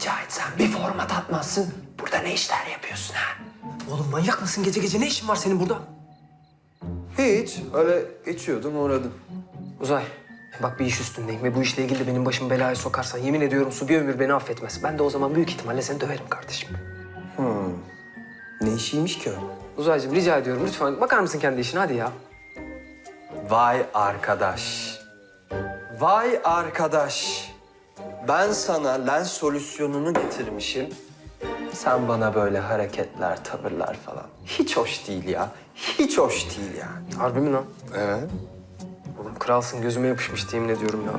rica etsem bir format atmazsın. Burada ne işler yapıyorsun ha? Oğlum manyak mısın? Gece gece ne işin var senin burada? Hiç. Öyle geçiyordum uğradım. Uzay, bak bir iş üstündeyim ve bu işle ilgili de benim başımı belaya sokarsan yemin ediyorum su bir ömür beni affetmez. Ben de o zaman büyük ihtimalle seni döverim kardeşim. Ne işiymiş ki o? Uzaycığım rica ediyorum lütfen bakar mısın kendi işine hadi ya. Vay arkadaş. Vay arkadaş. Ben sana lens solüsyonunu getirmişim. Sen bana böyle hareketler, tavırlar falan. Hiç hoş değil ya. Hiç hoş değil yani. Harbi mi lan? Evet. Oğlum kralsın gözüme yapışmış yemin ediyorum ya.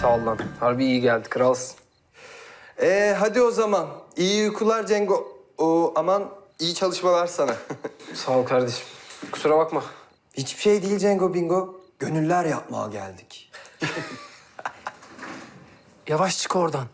Sağ ol lan. Harbi iyi geldi. Kralsın. Ee, hadi o zaman. İyi uykular Cengo. O, aman iyi çalışmalar sana. Sağ ol kardeşim. Kusura bakma. Hiçbir şey değil Cengo Bingo. Gönüller yapmaya geldik. Yavaş çık oradan.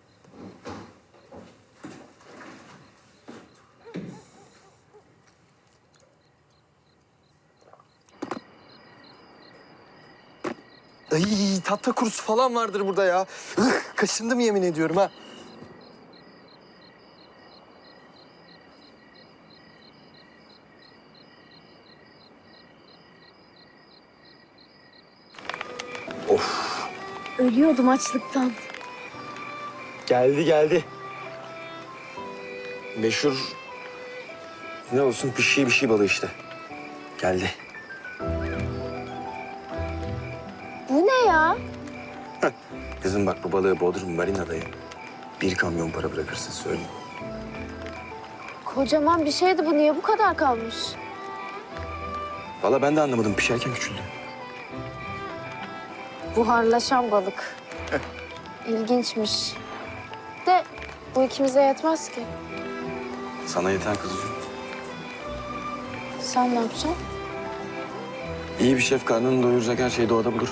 Tahta kurusu falan vardır burada ya. Kaşındım yemin ediyorum ha. Ölüyordum açlıktan. Geldi geldi. Meşhur ne olsun pişi bir şey balığı işte. Geldi. Ya? Kızım bak bu balığı Bodrum Marina'dayım. Bir kamyon para bırakırsın söyleyeyim. Kocaman bir şeydi bu. Niye bu kadar kalmış? Valla ben de anlamadım pişerken küçüldü. Buharlaşan balık. İlginçmiş. De bu ikimize yetmez ki. Sana yeter kızıcığım. Sen ne yapacaksın? İyi bir şef karnını doyuracak her şeyi doğada bulur.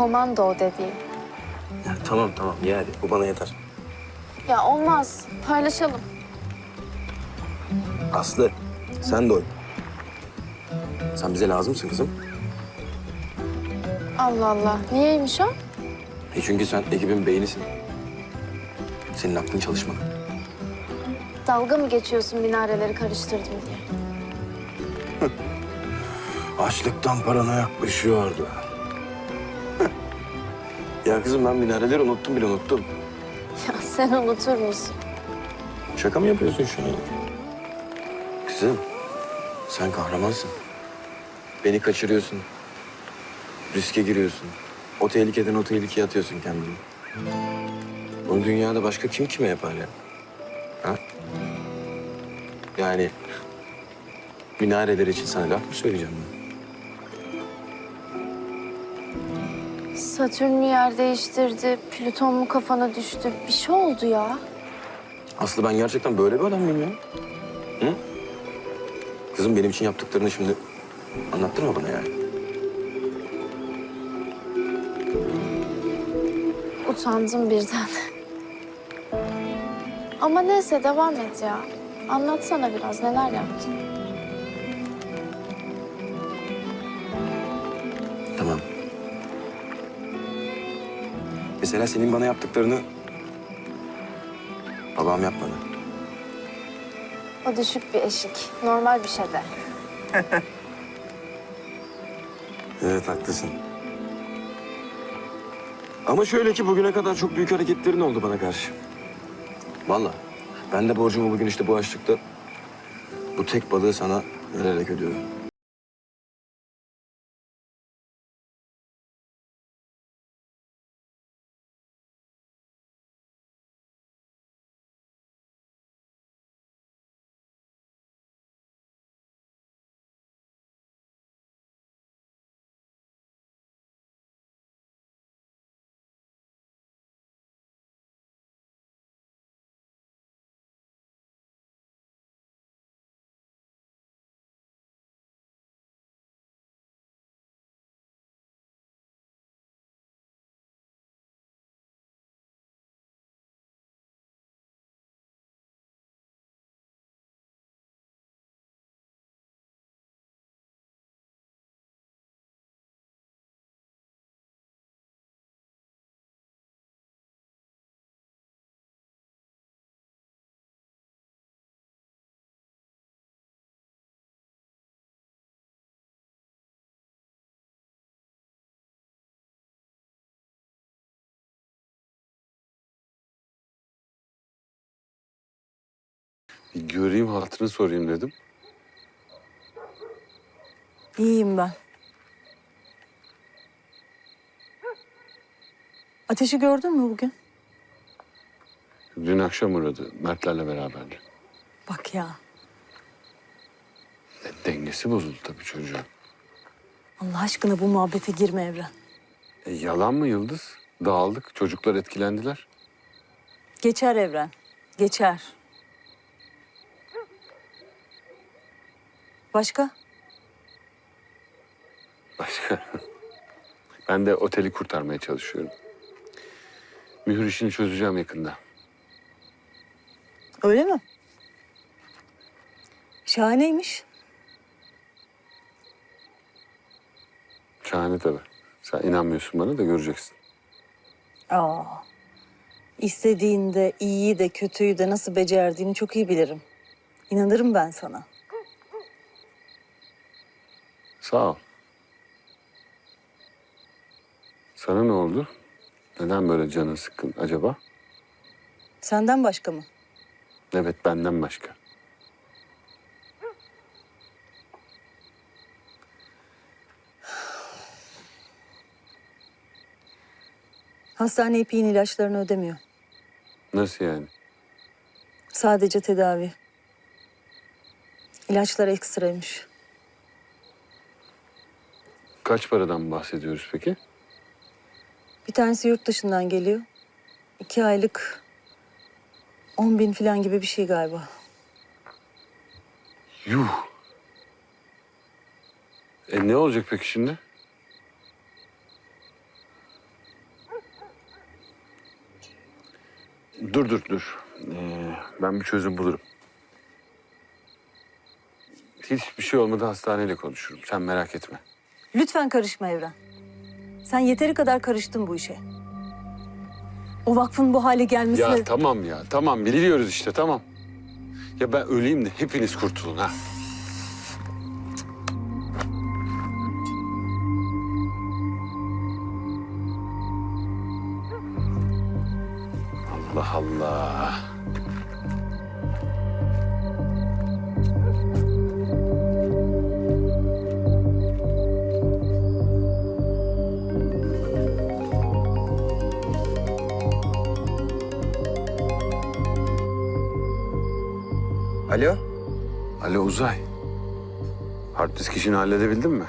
Komando o. Ya, tamam tamam ye hadi bu bana yeter. Ya olmaz. Paylaşalım. Aslı sen doy. Sen bize lazımsın kızım. Allah Allah. Niyeymiş o? E çünkü sen ekibin beynisin. Senin aklın çalışmalı. Dalga mı geçiyorsun minareleri karıştırdım diye? Açlıktan parana yaklaşıyordu. Ya kızım ben minareleri unuttum bile unuttum. Ya sen unutur musun? Şaka mı yapıyorsun şu an? Kızım sen kahramansın. Beni kaçırıyorsun. Riske giriyorsun. O tehlikeden o tehlikeye atıyorsun kendini. Bunu dünyada başka kim kime yapar ya? Ha? Yani minareler için sana laf mı söyleyeceğim ben? Satürn mü yer değiştirdi? Plüton mu kafana düştü? Bir şey oldu ya. Aslı ben gerçekten böyle bir adam mıyım ya? Hı? Kızım benim için yaptıklarını şimdi anlattırma bana yani. Utandım birden. Ama neyse devam et ya. Anlatsana biraz neler yaptın. Mesela senin bana yaptıklarını babam yapmadı. O düşük bir eşik. Normal bir şey de. Evet haklısın. Ama şöyle ki bugüne kadar çok büyük hareketlerin oldu bana karşı. Vallahi ben de borcumu bugün işte bu açlıkta bu tek balığı sana vererek ödüyorum. Bir göreyim hatırını sorayım dedim. İyiyim ben. Ateşi gördün mü bugün? Dün akşam uğradı. Mertlerle beraberdi. Bak ya. E, dengesi bozuldu tabii çocuğun. Allah aşkına bu muhabbete girme Evren. E, yalan mı Yıldız? Dağıldık. Çocuklar etkilendiler. Geçer Evren. Geçer. Başka? Başka. ben de oteli kurtarmaya çalışıyorum. Mühür işini çözeceğim yakında. Öyle mi? Şahaneymiş. Şahane tabii. Sen inanmıyorsun bana da göreceksin. Aa. İstediğinde iyiyi de kötüyü de nasıl becerdiğini çok iyi bilirim. İnanırım ben sana. Sağ ol. Sana ne oldu? Neden böyle canın sıkkın acaba? Senden başka mı? Evet benden başka. Hastane ipiğin ilaçlarını ödemiyor. Nasıl yani? Sadece tedavi. İlaçlar ekstraymış. Kaç paradan bahsediyoruz peki? Bir tanesi yurt dışından geliyor. İki aylık on bin falan gibi bir şey galiba. Yuh. E ne olacak peki şimdi? Dur dur dur. Ee, ben bir çözüm bulurum. Hiçbir şey olmadı hastaneyle konuşurum. Sen merak etme. Lütfen karışma Evren. Sen yeteri kadar karıştın bu işe. O vakfın bu hale gelmesine... Ya tamam ya tamam biliyoruz işte tamam. Ya ben öleyim de hepiniz kurtulun ha. Allah Allah. Alo? Alo Uzay. Hard disk işini halledebildin mi?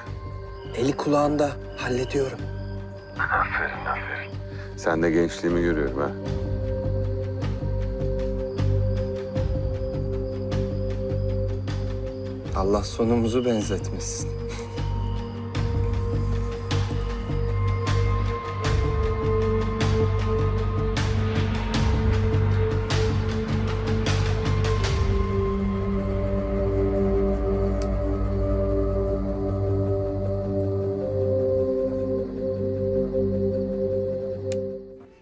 Eli kulağında hallediyorum. Sen de gençliğimi görüyorum ha. Allah sonumuzu benzetmesin.